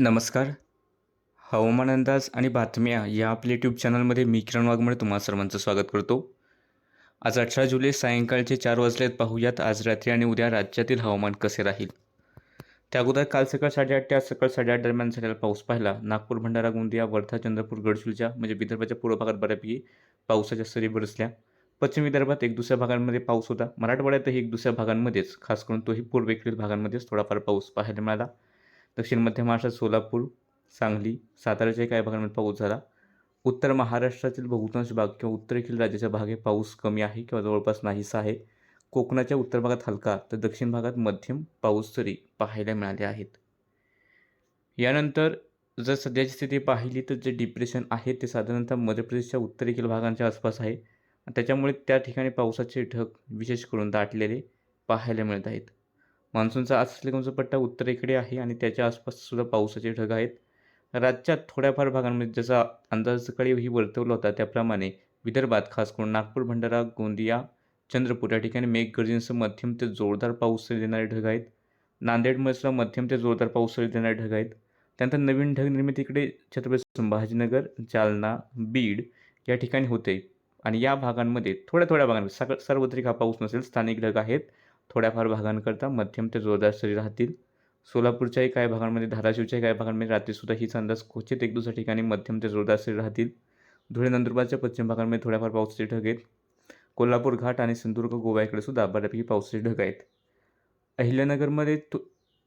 नमस्कार. हवामान अंदाज आणि बातम्या या आपल्या यूट्यूब चॅनलमध्ये मी किरण वाघमोडे तुम्हा सर्वांचं स्वागत करतो. आज अठरा जुलै सायंकाळचे चार वाजलेत. पाहूयात आज रात्री आणि उद्या राज्यातील हवामान कसे राहील. त्या अगोदर काल सकाळ साडेआठ ते आज सकाळ साडेआठ दरम्यान झालेला पाऊस पाहिला. नागपूर भंडारा गोंदिया वर्धा चंद्रपूर गडचिरोलीच्या म्हणजे विदर्भाच्या पूर्व भागात बऱ्यापैकी पावसाच्या सरी बरसल्या. पश्चिम विदर्भात एक दुसऱ्या भागांमध्ये पाऊस होता. मराठवाड्यातही एक दुसऱ्या भागांमध्येच खास करून तोही पूर्वेकडील भागांमध्येच थोडाफार पाऊस पाहायला मिळाला. दक्षिण मध्य महाराष्ट्रात सोलापूर सांगली साताऱ्याच्याही काही भागांमध्ये पाऊस झाला. उत्तर महाराष्ट्रातील बहुतांश भाग किंवा उत्तरेकडील राज्याच्या भागे पाऊस कमी आहे किंवा जवळपास नाहीसा आहे. कोकणाच्या उत्तर भागात हलका तर दक्षिण भागात मध्यम पाऊस तरी पाहायला मिळाले आहेत. यानंतर जर सध्याची स्थिती पाहिली तर जे डिप्रेशन आहे ते साधारणतः मध्य प्रदेशच्या उत्तरेकडील भागांच्या आसपास आहे. त्याच्यामुळे त्या ठिकाणी पावसाचे ढग विशेष करून दाटलेले पाहायला मिळत आहेत. मान्सूनचा आज असलेला पट्टा उत्तरेकडे आहे आणि त्याच्या आसपाससुद्धा पावसाचे ढग आहेत. राज्यात थोड्याफार भागांमध्ये जसा अंदाज सकाळीही वर्तवला होता त्याप्रमाणे विदर्भात खास करून नागपूर भंडारा गोंदिया चंद्रपूर या ठिकाणी मेघगर्जनेसह मध्यम ते जोरदार पाऊस देणारे ढग आहेत. नांदेडमध्ये सुद्धा मध्यम ते जोरदार पाऊस देणारे ढग आहेत. त्यानंतर नवीन ढग निर्मितीकडे छत्रपती संभाजीनगर जालना बीड या ठिकाणी होते. आणि या भागांमध्ये थोड्या थोड्या भागांमध्ये सक सार्वत्रिक हा पाऊस नसेल स्थानिक ढग आहेत. थोड्याफार भागांकरता मध्यम ते जोरदार सरी राहतील. सोलापूरच्याही काही भागांमध्ये धाराशिवच्याही काही भागांमध्ये रात्रीसुद्धा हीच अंदाज क्वचित एक दुसऱ्या ठिकाणी मध्यम ते जोरदार सरी राहतील. धुळे नंदुरबारच्या पश्चिम भागांमध्ये थोड्याफार पावसाचे ढग आहेत. कोल्हापूर घाट आणि सिंधुदुर्ग गोव्याकडे सुद्धा बऱ्यापैकी पावसाचे ढग आहेत. अहिल्यानगरमध्ये तु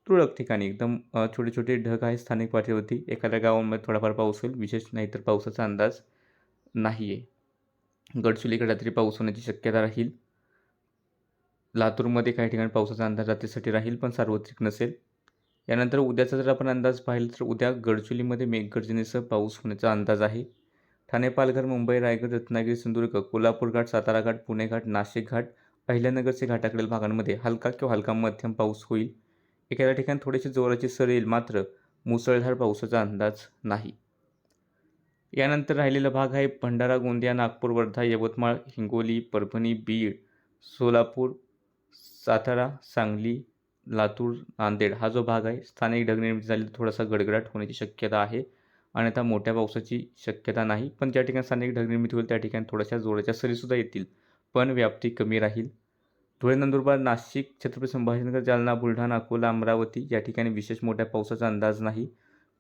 तुरळक ठिकाणी एकदम छोटे छोटे ढग आहेत स्थानिक पातळीवरती एखाद्या गावामध्ये थोडाफार पाऊस होईल विशेष नाही तर पावसाचा अंदाज नाही आहे गडचुलीकडे रात्री पाऊस होण्याची शक्यता राहील. लातूरमध्ये काही ठिकाणी पावसाचा अंदाज रात्रीसाठी राहील पण सार्वत्रिक नसेल. यानंतर उद्याचा जर आपण अंदाज पाहिला तर उद्या गडचुलीमध्ये मेघगर्जनेसह पाऊस होण्याचा अंदाज आहे. ठाणे पालघर मुंबई रायगड रत्नागिरी सिंधुदुर्ग कोल्हापूर घाट सातारा घाट पुणे घाट नाशिक घाट अहिल्यानगरचे घाटाकडील भागांमध्ये हलका किंवा हलका मध्यम पाऊस होईल. एखाद्या ठिकाणी थोडीशी जोराची सर येईल मात्र मुसळधार पावसाचा अंदाज नाही. यानंतर राहिलेला भाग आहे भंडारा गोंदिया नागपूर वर्धा यवतमाळ हिंगोली परभणी बीड सोलापूर सातारा सांगली लातूर नांदेड हा जो भाग आहे स्थानिक ढगनिर्मिती झाली तर थोडासा गडगडाट होण्याची शक्यता आहे. आणि आता मोठ्या पावसाची शक्यता नाही पण ज्या ठिकाणी स्थानिक ढगनिर्मिती होईल त्या ठिकाणी थोड्याशा जोराच्या सरीसुद्धा येतील पण व्याप्ती कमी राहील. धुळे नंदुरबार नाशिक छत्रपती संभाजीनगर जालना बुलढाणा अकोला अमरावती या ठिकाणी विशेष मोठ्या पावसाचा अंदाज नाही.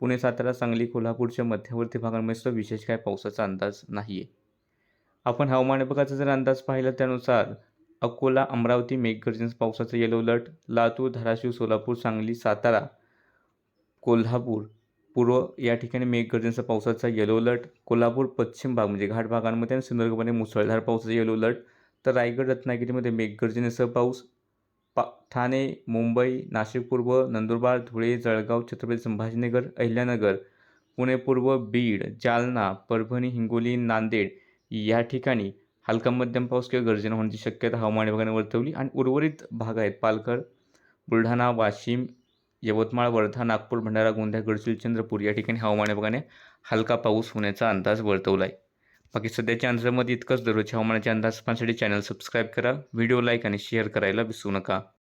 पुणे सातारा सांगली कोल्हापूरच्या मध्यवर्ती भागांमध्ये सुद्धा विशेष काय पावसाचा अंदाज नाही आहे आपण हवामान विभागाचा जर अंदाज पाहिला त्यानुसार अकोला अमरावती मेघगर्जन्स पावसाचा येलो अलर्ट लातूर धाराशिव सोलापूर सांगली सातारा कोल्हापूर पूर्व या ठिकाणी मेघगर्जनचा पावसाचा येलो अलर्ट कोल्हापूर पश्चिम भाग म्हणजे घाट भागांमध्ये आणि सिंधुदुर्गमध्ये मुसळधार पावसाचा येलो अलर्ट तर रायगड रत्नागिरीमध्ये मेघगर्जनेसह पाऊस. पा ठाणे मुंबई नाशिक पूर्व नंदुरबार धुळे जळगाव छत्रपती संभाजीनगर अहिल्यानगर पुणे पूर्व बीड जालना परभणी हिंगोली नांदेड या ठिकाणी हलका मध्यम पाऊस किंवा गर्जना होण्याची शक्यता हवामान विभागाने वर्तवली आणि उर्वरित भाग आहेत पालघर बुलढाणा वाशिम यवतमाळ वर्धा नागपूर भंडारा गोंदिया गडचिरोली चंद्रपूर या ठिकाणी हवामान विभागाने हलका पाऊस होण्याचा अंदाज वर्तवला आहे बाकी सध्याच्या अंदाजामध्ये इतकंच. दररोजच्या हवामानाच्या अंदाज पाहण्यासाठी चॅनल सबस्क्राईब करा व्हिडिओ लाईक आणि शेअर करायला विसरू नका.